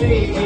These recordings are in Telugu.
day.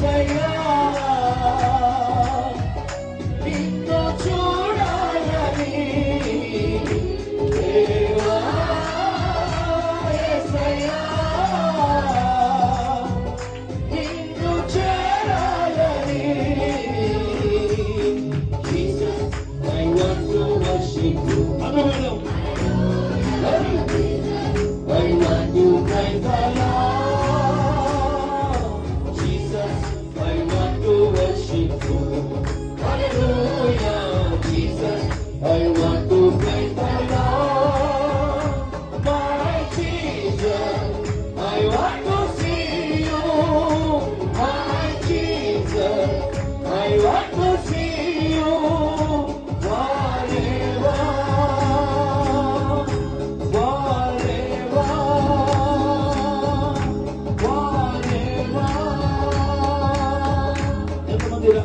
saya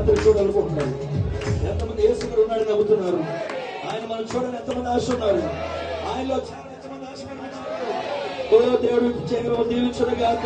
ఎంతమంది చూడాలనుకుంటున్నారు. ఎంతమంది ఏసుకుడు ఉన్నాడు నవ్వుతున్నారు ఆయన మనం చూడాలి ఎంతమంది ఆశ ఉన్నారు ఆయనలో చాలా ఎంతమంది ఆశ దేవుడు చేయగలవు? కాక